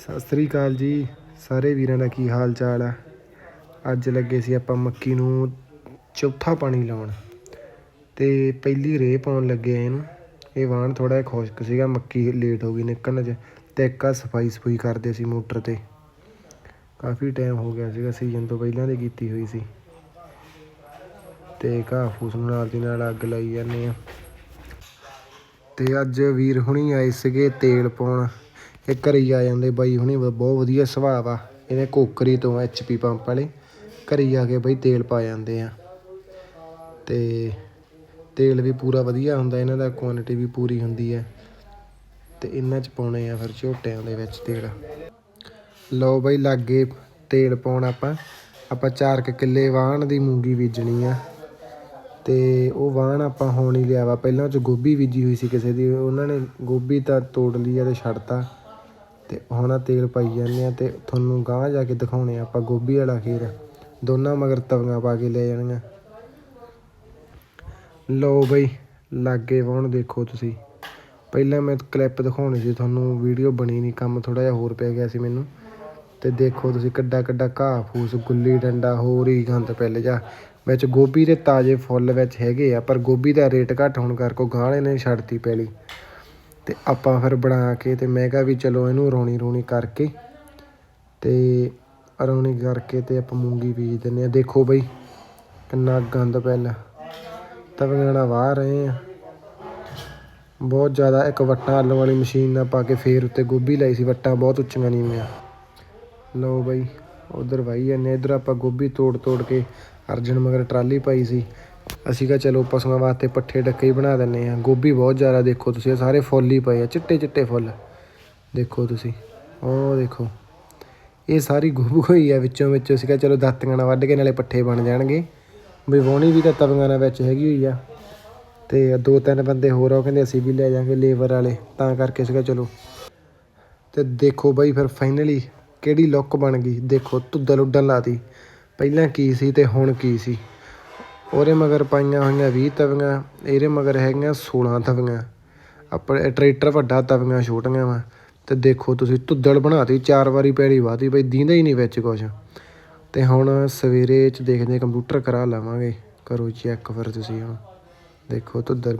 ਸਤਿ ਸ੍ਰੀ ਅਕਾਲ ਜੀ। ਸਾਰੇ ਵੀਰਾਂ ਦਾ ਕੀ ਹਾਲ ਚਾਲ ਆ? ਅੱਜ ਲੱਗੇ ਸੀ ਆਪਾਂ ਮੱਕੀ ਨੂੰ ਚੌਥਾ ਪਾਣੀ ਲਾਉਣ। ਤੇ ਪਹਿਲੀ ਰੇਹ ਪਾਉਣ ਲੱਗੇ ਆ ਇਹਨੂੰ। ਇਹ ਵਾਣ ਥੋੜਾ ਜਿਹਾ ਖੁਸ਼ਕ ਸੀਗਾ, ਮੱਕੀ ਲੇਟ ਹੋ ਗਈ ਨਿਕਲਣ 'ਚ ਤੇ ਇੱਕ ਸਫ਼ਾਈ ਸਫੂਈ ਕਰਦੇ ਸੀ ਮੋਟਰ ਤੇ। ਕਾਫੀ ਟਾਈਮ ਹੋ ਗਿਆ ਸੀਗਾ, ਸੀਜ਼ਨ ਤੋਂ ਪਹਿਲਾਂ ਦੀ ਕੀਤੀ ਹੋਈ ਸੀ। ਤੇ ਘਾਹ ਫੂਸ ਨੂੰ ਨਾਲ ਦੀ ਨਾਲ ਅੱਗ ਲਾਈ ਜਾਂਦੇ ਆ। ਤੇ ਅੱਜ ਵੀਰ ਹੁਣੀ ਆਏ ਸੀਗੇ ਤੇਲ ਪਾਉਣ। ਇਹ ਘਰੇ ਹੀ ਆ ਜਾਂਦੇ ਬਾਈ, ਹੁਣੇ ਬਹੁਤ ਵਧੀਆ ਸੁਭਾਅ ਆ ਇਹਨੇ ਕੋਕਰੀ ਤੋਂ ਐਚਪੀ ਪੰਪ ਵਾਲੇ। ਘਰੇ ਆ ਕੇ ਬਾਈ ਤੇਲ ਪਾ ਜਾਂਦੇ ਆ। ਤੇ ਤੇਲ ਵੀ ਪੂਰਾ ਵਧੀਆ ਹੁੰਦਾ, ਇਹਨਾਂ ਦਾ ਕੁਆਂਟੀਟੀ ਵੀ ਪੂਰੀ ਹੁੰਦੀ ਹੈ ਤੇ ਇਹਨਾਂ ਚ ਪਾਉਣੇ ਆ ਫਿਰ ਝੋਟਿਆਂ ਦੇ ਵਿੱਚ ਤੇਲ। ਲਓ ਬਾਈ, ਲਾਗੇ ਤੇਲ ਪਾਉਣ ਆਪਾਂ। ਆਪਾਂ 4 ਕਿੱਲੇ ਵਾਹਣ ਦੀ ਮੂੰਗੀ ਬੀਜਣੀ ਆ। ਤੇ ਉਹ ਵਾਹਣ ਆਪਾਂ ਹੋਣ ਹੀ ਲਿਆ ਵਾ ਪਹਿਲਾਂ ਉਹ ਚ ਗੋਭੀ ਬੀਜੀ ਹੋਈ ਸੀ ਕਿਸੇ ਦੀ। ਉਹਨਾਂ ਨੇ ਗੋਭੀ ਤਾਂ ਤੋੜ ਲਈ ਆ ਤੇ ਛੱਡਤਾ। ਅਤੇ ਹੁਣ ਤੇਲ ਪਾਈ ਜਾਂਦੇ ਹਾਂ ਅਤੇ ਤੁਹਾਨੂੰ ਗਾਂਹ ਜਾ ਕੇ ਦਿਖਾਉਣੇ ਆ ਆਪਾਂ ਗੋਭੀ ਵਾਲਾ ਖੀਰ। ਦੋਨਾਂ ਮਗਰ ਤਵੀਆਂ ਪਾ ਕੇ ਲੈ ਜਾਣੀਆਂ। ਲਓ ਬਈ, ਲਾਗੇ ਵਾਹਣ ਦੇਖੋ ਤੁਸੀਂ। ਪਹਿਲਾਂ ਮੈਂ ਕਲਿੱਪ ਦਿਖਾਉਣੀ ਸੀ, ਤੁਹਾਨੂੰ ਵੀਡੀਓ ਬਣੀ ਨਹੀਂ, ਕੰਮ ਥੋੜਾ ਜਿਹਾ ਹੋਰ ਪੈ ਗਿਆ ਸੀ ਮੈਨੂੰ। ਤੇ ਦੇਖੋ ਤੁਸੀਂ ਕੱਡਾ ਕੱਡਾ ਘਾਹ ਫੂਸ, ਗੁੱਲੀ ਡੰਡਾ, ਹੋਰ ਹੀ ਗੰਦ ਪਿੱਲ ਜਾ ਵਿੱਚ ਗੋਭੀ ਦੇ ਤਾਜ਼ੇ ਫੁੱਲ ਵਿੱਚ ਹੈਗੇ ਆ, ਪਰ ਗੋਭੀ ਦਾ ਰੇਟ ਘੱਟ ਹੋਣ ਕਰਕੇ ਗਾਹਲੇ ਨੇ ਛੱਡਤੀ ਪੈਲੀ। ਤੇ ਆਪਾਂ ਫਿਰ ਬਣਾ ਕੇ ਤੇ ਮੈਂ ਕਿਹਾ ਵੀ ਚਲੋ ਇਹਨੂੰ ਰੋਣੀ ਰੋਣੀ ਕਰਕੇ ਤੇ ਰੋਣੀ ਕਰਕੇ ਤੇ ਆਪਾਂ ਮੂੰਗੀ ਬੀਜ ਦਿੰਨੇ ਆ ਦੇਖੋ ਬਈ ਕਿੰਨਾ ਗੰਦ ਪੈਲਾ ਤਵੀਆਂ ਵਾਹ ਰਹੇ ਆ। ਬਹੁਤ ਜ਼ਿਆਦਾ ਇੱਕ ਵੱਟਾਂ ਆਲੂ ਵਾਲੀ ਮਸ਼ੀਨ ਨਾਲ ਪਾ ਕੇ ਫੇਰ ਉੱਤੇ ਗੋਭੀ ਲਾਈ ਸੀ। ਵੱਟਾਂ ਬਹੁਤ ਉੱਚੀਆਂ ਨੀਵੀਆਂ ਲਓ ਬਈ, ਉਧਰ ਵਾਈ ਜਾਂਦੇ ਇਧਰ ਆਪਾਂ ਗੋਭੀ ਤੋੜ ਤੋੜ ਕੇ ਅਰਜਨ ਮਗਰ ਟਰਾਲੀ ਪਾਈ ਸੀ। ਅਸੀਂ ਕਿਹਾ ਚਲੋ ਪਸ਼ੂਆਂ ਵਾਸਤੇ ਪੱਠੇ ਡੱਕੇ ਹੀ ਬਣਾ ਦਿੰਨੇ ਆ ਗੋਭੀ ਬਹੁਤ ਜ਼ਿਆਦਾ ਦੇਖੋ ਤੁਸੀਂ, ਇਹ ਸਾਰੇ ਫੁੱਲ ਹੀ ਪਏ ਆ, ਚਿੱਟੇ ਚਿੱਟੇ ਫੁੱਲ। ਦੇਖੋ ਤੁਸੀਂ, ਉਹ ਦੇਖੋ, ਇਹ ਸਾਰੀ ਗੋਭੀ ਹੋਈ ਆ ਵਿੱਚੋਂ ਵਿੱਚੋਂ। ਅਸੀਂ ਕਿਹਾ ਚਲੋ ਦਾਤੀਆਂ ਨਾਲ ਵੱਢ ਕੇ ਨਾਲੇ ਪੱਠੇ ਬਣ ਜਾਣਗੇ। ਵੀ ਵਾਹੁਣੀ ਵੀ ਤਾਂ ਤਵੀਆਂ ਨਾਲ ਵਿੱਚ ਹੈਗੀ ਹੋਈ ਆ। ਤੇ ਦੋ ਤਿੰਨ ਬੰਦੇ ਹੋਰ ਆ, ਉਹ ਕਹਿੰਦੇ ਅਸੀਂ ਵੀ ਲੈ ਜਾਾਂਗੇ ਲੇਬਰ ਵਾਲੇ, ਤਾਂ ਕਰਕੇ ਸੀਗਾ ਚਲੋ। ਤੇ ਦੇਖੋ ਬਾਈ ਫਿਰ ਫਾਈਨਲੀ ਕਿਹੜੀ ਲੁੱਕ ਬਣ ਗਈ। ਦੇਖੋ ਧੁੱਦਲ ਉੱਡਣ ਲਾਤੀ। ਪਹਿਲਾਂ ਕੀ ਸੀ ਤੇ ਹੁਣ ਕੀ ਸੀ। ਉਹਦੇ ਮਗਰ ਪਾਈਆਂ ਹੋਈਆਂ 20 ਤਵੀਆਂ, ਇਹਦੇ ਮਗਰ ਹੈਗੀਆਂ 16 ਤਵੀਆਂ। ਆਪਣੇ ਟਰੈਕਟਰ ਵੱਡਾ ਤਵੀਆਂ ਛੋਟੀਆਂ ਵਾ, ਤੇ ਦੇਖੋ ਤੁਸੀਂ ਧੁੱਦਲ ਬਣਾਤੀ, ਚਾਰ ਵਾਰੀ ਪੈੜੀ ਵਾਤੀ, ਬਈ ਦੀਂਦਾ ਹੀ ਨਹੀਂ ਵਿੱਚ ਕੁਝ ਤੇ ਹੁਣ ਸਵੇਰੇ ਚ ਦੇਖਦੇ ਕੰਪਿਊਟਰ ਕਰਾ ਲਵਾਂਗੇ। ਕਰੋ ਚੈੱਕ ਫਿਰ ਤੁਸੀਂ ਹੁਣ। ਦੇਖੋ ਧੁੱਦਲ